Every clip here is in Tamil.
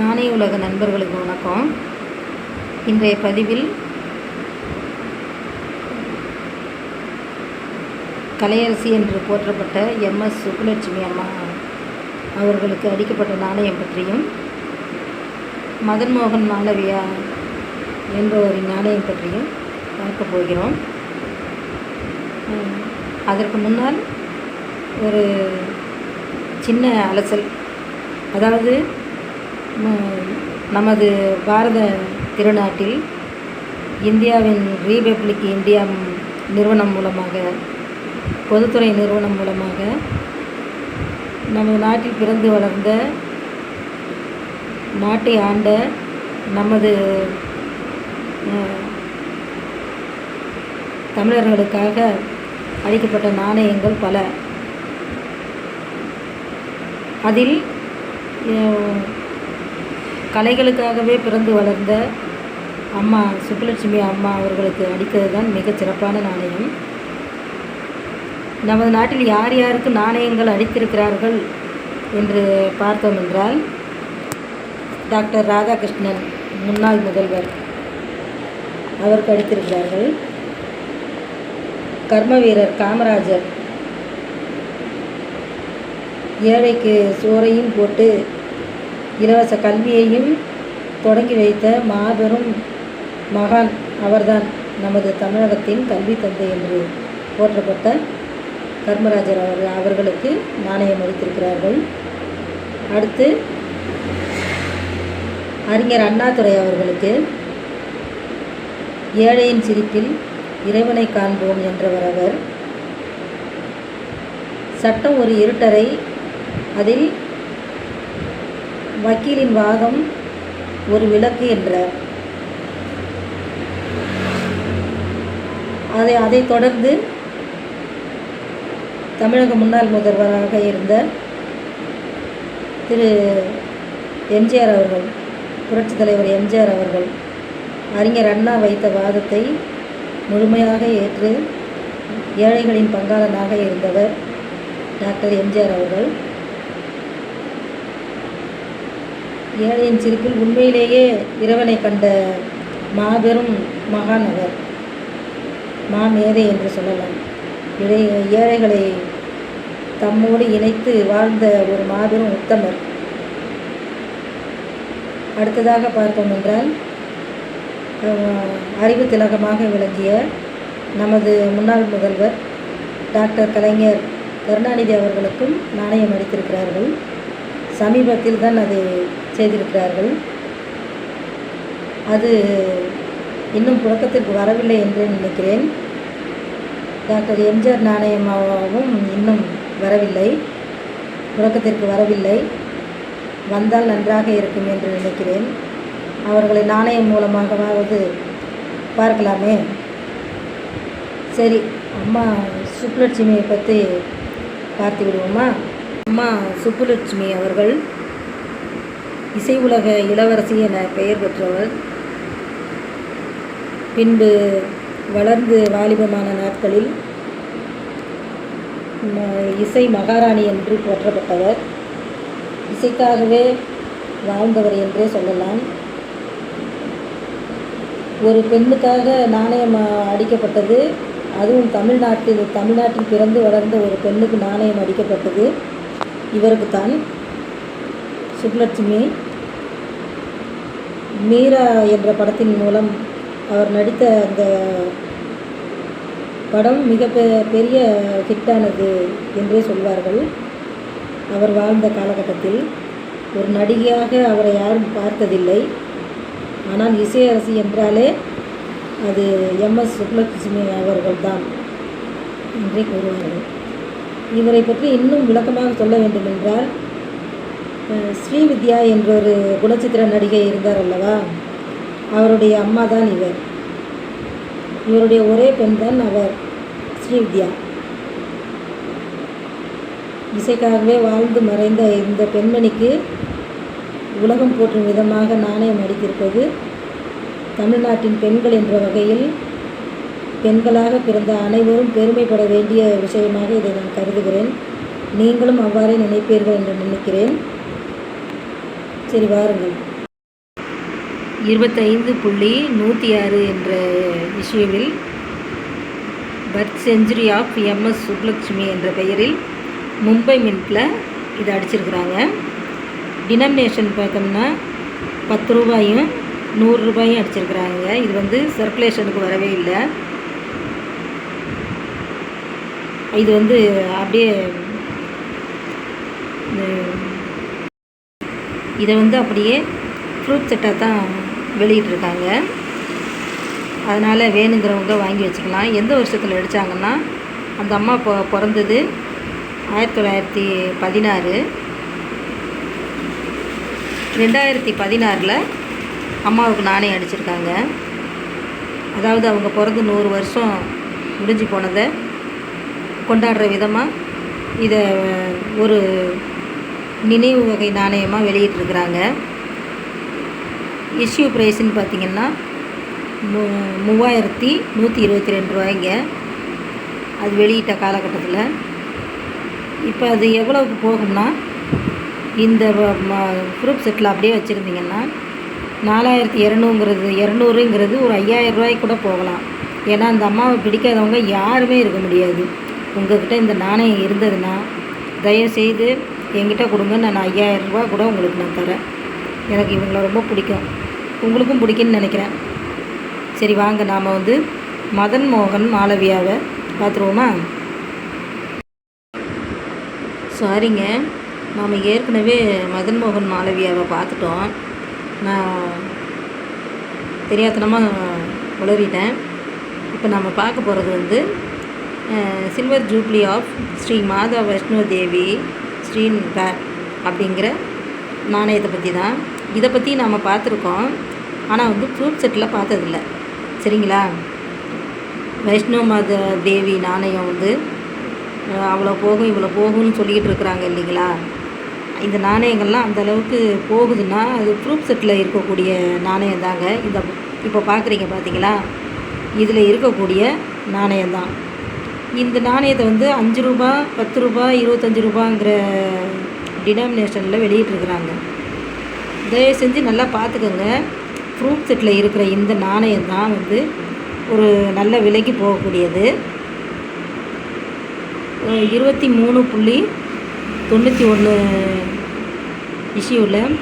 நாணய உலக நண்பர்களுக்கு வணக்கம். இன்றைய பதிவில் கலையரசி என்று போற்றப்பட்ட எம்எஸ் சுப்புலட்சுமி அம்மா அவர்களுக்கு அடிக்கப்பட்ட நாணயம் பற்றியும் மதன் மோகன் மாளவியா என்பவரின் நாணயம் பற்றியும் பார்க்க போகிறோம். அதற்கு முன்னால் ஒரு சின்ன அலசல் அதாவது நமது பாரத திருநாட்டில் இந்தியாவின் ரீபப்ளிக் இந்தியா நிறுவனம் மூலமாக பொதுத்துறை நிறுவனம் மூலமாக நமது நாட்டில் பிறந்து வளர்ந்த நாட்டை ஆண்ட நமது தமிழர்களுக்காக அளிக்கப்பட்ட நாணயங்கள் பல. அதில் கலைகளுக்காகவே பிறந்து வளர்ந்த அம்மா சுப்புலட்சுமி அம்மா அவர்களுக்கு அளித்தது தான் மிகச் சிறப்பான நாணயம். நமது நாட்டில் யார் யாருக்கு நாணயங்கள் அளித்திருக்கிறார்கள் என்று பார்த்தோம் என்றால் டாக்டர் ராதாகிருஷ்ணன் முன்னாள் முதல்வர் அவருக்கு அடித்திருக்கிறார்கள் கர்ம வீரர் காமராஜர் ஏழைக்கு சோறையும் போட்டு இலவச கல்வியையும் தொடங்கி வைத்த மாபெரும் மகான் அவர்தான் நமது தமிழகத்தின் கல்வி தந்தை என்று போற்றப்பட்ட கர்மராஜர் அவர்கள் அவர்களுக்கு நாணயம் அளித்திருக்கிறார்கள். அடுத்து அறிஞர் அண்ணாதுரை அவர்களுக்கு ஏழையின் சிரிப்பில் இறைவனை காண்போம் என்றவர் அவர். சட்டம் ஒரு இருட்டரை அதில் வக்கீலின் வாதம் ஒரு விளக்கு என்றார். அதை அதைத் தொடர்ந்து தமிழக முன்னாள் முதல்வராக இருந்த திரு எம்ஜிஆர் அவர்கள் புரட்சித் தலைவர் எம்ஜிஆர் அவர்கள் அறிஞர் அண்ணா வைத்த வாதத்தை முழுமையாக ஏற்று ஏழைகளின் பங்காளனாக இருந்தவர் டாக்டர் எம்ஜிஆர் அவர்கள். ஏழையின் சிரிப்பில் உண்மையிலேயே இறைவனை கண்ட மாபெரும் மகான் அவர் மாமேதை என்று சொல்லலாம். இடை ஏழைகளை தம்மோடு இணைத்து வாழ்ந்த ஒரு மாபெரும் உத்தமர். அடுத்ததாக பார்த்தோம் என்றால் அறிவு திலகமாக விளங்கிய நமது முன்னாள் முதல்வர் டாக்டர் கலைஞர் கருணாநிதி அவர்களுக்கும் நாணயம் அளித்திருக்கிறார்கள். சமீபத்தில் தான் அதை செய்திருக்கிறார்கள். அது இன்னும் புழக்கத்திற்கு வரவில்லை என்று நினைக்கிறேன். டாக்டர் எம்ஜிஆர் நாணயமாகவும் இன்னும் வரவில்லை. புழக்கத்திற்கு வரவில்லை. வந்தால் நன்றாக இருக்கும் என்று நினைக்கிறேன். அவர்களை நாணயம் மூலமாகவாவது பார்க்கலாமே. சரி அம்மா சுப்புலட்சுமியை பற்றி பார்த்து விடுவோமா? அம்மா சுப்புலட்சுமி அவர்கள் இசை உலக இளவரசி என பெயர் பெற்றவர். பின்பு வளர்ந்து வாலிபமான நாட்களில் இசை மகாராணி என்று போற்றப்பட்டவர். இசைக்காகவே வாழ்ந்தவர் என்றே சொல்லலாம். ஒரு பெண்ணுக்காக நாணயம் அடிக்கப்பட்டது அதுவும் தமிழ்நாட்டில் தமிழ்நாட்டில் பிறந்து வளர்ந்த ஒரு பெண்ணுக்கு நாணயம் அடிக்கப்பட்டது. இவருக்கு தான் சுப்லட்சுமி மீரா என்ற படத்தின் மூலம் அவர் நடித்த அந்த படம் மிக பெ- பெரிய ஹிட்டானது என்றே சொல்வார்கள். அவர் வாழ்ந்த காலகட்டத்தில் ஒரு நடிகையாக அவரை யாரும் பார்த்ததில்லை. ஆனால் இசையரசி என்றாலே அது எம்எஸ் சுப்லட்சுமி அவர்கள்தான் என்றே கூறுவார்கள். இவரை பற்றி இன்னும் விளக்கமாக சொல்ல வேண்டும் என்றால் ஸ்ரீவித்யா என்ற ஒரு குணச்சித்திர நடிகை இருந்தார் அல்லவா? அவருடைய அம்மா தான் இவர். இவருடைய ஒரே பெண் தான் அவர் ஸ்ரீவித்யா. இசைக்காகவே வாழ்ந்து மறைந்த இந்த பெண்மணிக்கு உலகம் போற்றும் விதமாக நாணயம் அடித்திருப்பது தமிழ்நாட்டின் பெண்கள் என்ற வகையில் பெண்களாக பிறந்த அனைவரும் பெருமைப்பட வேண்டிய விஷயமாக இதை நான் கருதுகிறேன். நீங்களும் அவ்வாறே நினைப்பீர்கள் என்று நினைக்கிறேன். சரி வாருங்கள். இருபத்தைந்து புள்ளி நூற்றி ஆறு என்ற இஷ்யூவில் birth century of MS Subbulakshmi என்ற பெயரில் மும்பை மின்ட்டில் இதை அடிச்சிருக்கிறாங்க. டினமினேஷன் பார்த்தோம்னா பத்து ரூபாயும் நூறு ரூபாயும் அடிச்சிருக்கிறாங்க. இது வந்து சர்க்குலேஷனுக்கு வரவே இல்லை. இது வந்து அப்படியே இந்த- இதை வந்து அப்படியே ஃப்ரூட் செட்டாக தான் வெளியிட்ருக்காங்க அதனால் வேணுங்கிறவங்க வாங்கி வச்சுக்கலாம். எந்த வருஷத்தில் அடித்தாங்கன்னா அந்த அம்மா பொ பிறந்தது ஆயிரத்தி தொள்ளாயிரத்தி பதினாறு. ரெண்டாயிரத்தி பதினாறில் அம்மாவுக்கு நாணயம் அடிச்சிருக்காங்க. அதாவது அவங்க பிறந்து நூறு வருஷம் முடிஞ்சு போனதை கொண்டாடுற விதமாக இதை ஒரு நினைவு வகை நாணயமாக வெளியிட்டிருக்கிறாங்க. இஷ்யூ ப்ரைஸ்ன்னு பார்த்தீங்கன்னா மு மூவாயிரத்தி நூற்றி இருபத்தி ரெண்டு ரூபாய்ங்க. அது வெளியிட்ட காலகட்டத்தில். இப்போ அது எவ்வளவுக்கு போகும்னா இந்த ப்ரூஃப் செட்டில் அப்படியே வச்சுருந்தீங்கன்னா நாலாயிரத்தி இரநூங்கிறது இரநூறுங்கிறது ஒரு ஐயாயிரம் ரூபாய்க்கு கூட போகலாம். ஏன்னா அந்த அம்மாவை பிடிக்காதவங்க யாருமே இருக்க முடியாது. உங்கள்கிட்ட இந்த நாணயம் இருந்ததுன்னா தயவுசெய்து என்கிட்ட கொடுங்க நான் ஐயாயிரம் ரூபா கூட உங்களுக்கு நான் தரேன். எனக்கு இவங்கள ரொம்ப பிடிக்கும். உங்களுக்கும் பிடிக்கும்னு நினைக்கிறேன். சரி வாங்க. நாம் வந்து மதன் மோகன் மாளவியாவை பார்த்துருவோமா? சாரிங்க நாம் ஏற்கனவே மதன் மோகன் மாளவியாவை பார்த்துட்டோம். நான் தெரியாத்தனமாக உளறிட்டேன். இப்போ நம்ம பார்க்க போகிறது வந்து silver jubilee of Shri Mata Vaishno Devi Sri அப்படிங்கிற நாணயத்தை பற்றி தான் இதை பற்றி நாம் பார்த்துருக்கோம். ஆனால் வந்து ப்ரூஃப் செட்டில் பார்த்ததில்ல. சரிங்களா? வைஷ்ணோ மாதா தேவி நாணயம் வந்து அவ்வளோ போகும் இவ்வளோ போகும்னு சொல்லிக்கிட்டு இருக்கிறாங்க இல்லைங்களா? இந்த நாணயங்கள்லாம் அந்த அளவுக்கு போகுதுன்னா அது ப்ரூஃப் செட்டில் இருக்கக்கூடிய நாணயம் தாங்க இந்த இப்போ பார்க்குறீங்க பார்த்தீங்களா இதில் இருக்கக்கூடிய நாணயம் தான் இந்த நாணயத்தை வந்து அஞ்சு ரூபா பத்து ரூபா இருபத்தஞ்சி ரூபாங்கிற டினாமினேஷனில் வெளியிட்ருக்குறாங்க தயவு செஞ்சு நல்லா பார்த்துக்கோங்க. ப்ரூஃப் செட்டில் இருக்கிற இந்த நாணயம் தான் வந்து ஒரு நல்ல விலைக்கு போகக்கூடியது. இருபத்தி மூணு புள்ளி தொண்ணூற்றி ஒன்று இஷ்யூவில்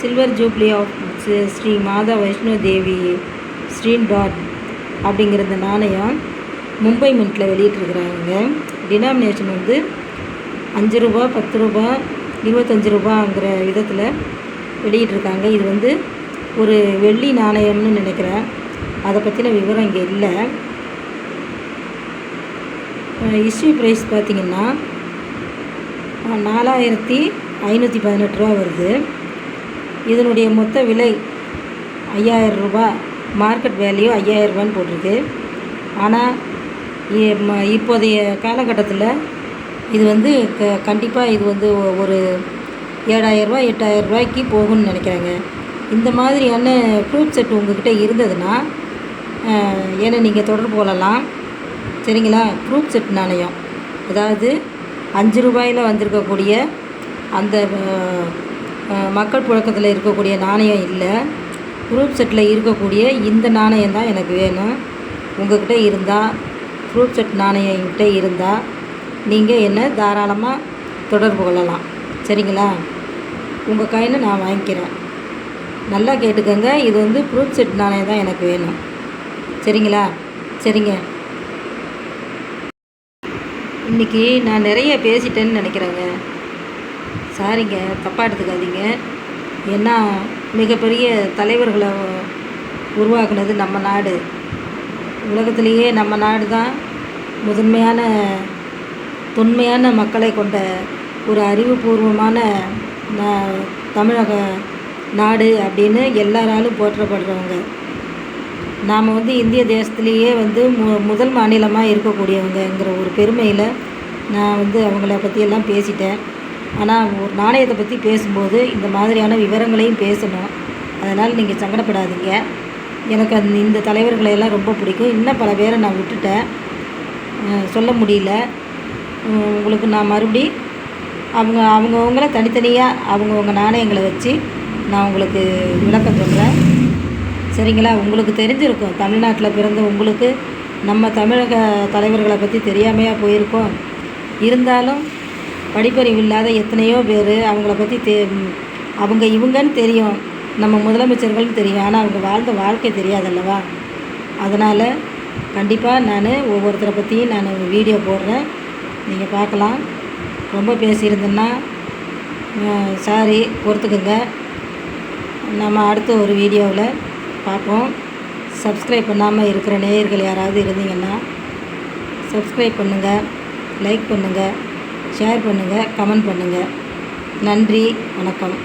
silver jubilee of Shri- Shri Mata Vaishno Devi screen dot அப்படிங்கிற இந்த நாணயம் மும்பை மின்ட்டில் வெளியிட்டிருக்கிறாங்க. டினாமினேஷன் வந்து அஞ்சு ரூபா பத்து ரூபா இருபத்தஞ்சி ரூபாங்கிற விதத்தில் வெளியிட்டிருக்காங்க. இது வந்து ஒரு வெள்ளி நாணயம்னு நினைக்கிறேன். அதை பற்றின விவரம் இங்கே இல்லை. இஷ்யூ ப்ரைஸ் பார்த்திங்கன்னா நாலாயிரத்தி ஐநூற்றி பதினெட்டு ரூபா வருது. இதனுடைய மொத்த விலை ஐயாயிரம் ரூபாய் மார்க்கெட் வேல்யூ ஐயாயிரம் ரூபான்னு போட்டிருக்கு. ஆனால் இப்போதைய காலகட்டத்தில் இது வந்து க கண்டிப்பாக இது வந்து ஒரு ஏழாயிரரூபா எட்டாயிரம் ரூபாய்க்கு போகும்னு நினைக்கிறேங்க. இந்த மாதிரியான ப்ரூஃப் செட் உங்கள்கிட்ட இருந்ததுன்னா ஏன்னா நீங்கள் தொடர்பு கொள்ளலாம். சரிங்களா? ப்ரூஃப் செட் நாணயம். அதாவது அஞ்சு ரூபாயில் வந்திருக்கக்கூடிய அந்த மக்கள் புழக்கத்தில் இருக்கக்கூடிய நாணயம் இல்லை. ப்ரூஃப் செட்டில் இருக்கக்கூடிய இந்த நாணயம் தான் எனக்கு வேணும். உங்கள்கிட்ட இருந்தால் ப்ரூஃப் செட் நாணயம் என்கிட்ட இருந்தால் நீங்கள் என்னை தாராளமாக தொடர்பு கொள்ளலாம். சரிங்களா? உங்கள் காயினை நான் வாங்கிக்கிறேன். நல்லா கேட்டுக்கோங்க. இது வந்து ப்ரூஃப் செட் நாணயம் தான் எனக்கு வேணும். சரிங்களா? சரிங்க. இன்றைக்கி நான் நிறைய பேசிட்டேன்னு நினைக்கிறேங்க. சாரிங்க தப்பாக எடுத்துக்காதீங்க. ஏன்னா மிகப்பெரிய தலைவர்களை உருவாக்குனது நம்ம நாடு. உலகத்திலேயே நம்ம நாடு தான் முதன்மையான தொன்மையான மக்களை கொண்ட ஒரு அறிவுபூர்வமான தமிழக நாடு அப்படின்னு எல்லாராலும் போற்றப்படுறவங்க. நாம் வந்து இந்திய தேசத்துலேயே வந்து மு முதல் மாநிலமாக இருக்கக்கூடியவங்கங்கிற ஒரு பெருமையில் நான் வந்து அவங்கள பற்றியெல்லாம் பேசிட்டேன். ஆனால் ஒரு நாணயத்தை பற்றி பேசும்போது இந்த மாதிரியான விவரங்களையும் பேசணும். அதனால் நீங்கள் சங்கடப்படாதீங்க. எனக்கு அந்த இந்த தலைவர்களையெல்லாம் ரொம்ப பிடிக்கும். இன்னும் பல பேரை நான் விட்டுட்டேன். சொல்ல முடியல. உங்களுக்கு நான் மறுபடி அவங்க அவங்கவுங்கள தனித்தனியாக அவங்கவுங்க நாணயங்களை வச்சு நான் உங்களுக்கு விளக்கம் சொல்கிறேன் சரிங்களா? உங்களுக்கு தெரிஞ்சிருக்கும். தமிழ்நாட்டில் பிறந்த உங்களுக்கு நம்ம தமிழக தலைவர்களை பற்றி தெரியாமையாக போயிருக்கோம். இருந்தாலும் படிப்பறிவு இல்லாத எத்தனையோ பேர் அவங்கள பற்றி தெ அவங்க இவங்கன்னு தெரியும். நம்ம முதலமைச்சர்கள் தெரியும். ஆனால் அவங்க வாழ்ந்த வாழ்க்கை தெரியாது அல்லவா அதனால் கண்டிப்பாக நான் ஒவ்வொருத்தரை பற்றியும் நான் வீடியோ போடுறேன். நீங்கள் பார்க்கலாம். ரொம்ப பேசியிருந்தேன்னா சாரி பொறுத்துக்குங்க. நம்ம அடுத்த ஒரு வீடியோவில் பார்ப்போம். சப்ஸ்கிரைப் பண்ணாமல் இருக்கிற நேயர்கள் யாராவது இருந்தீங்கன்னா சப்ஸ்கிரைப் பண்ணுங்கள் லைக் பண்ணுங்கள் ஷேர் பண்ணுங்கள் கமெண்ட் பண்ணுங்கள் நன்றி வணக்கம்.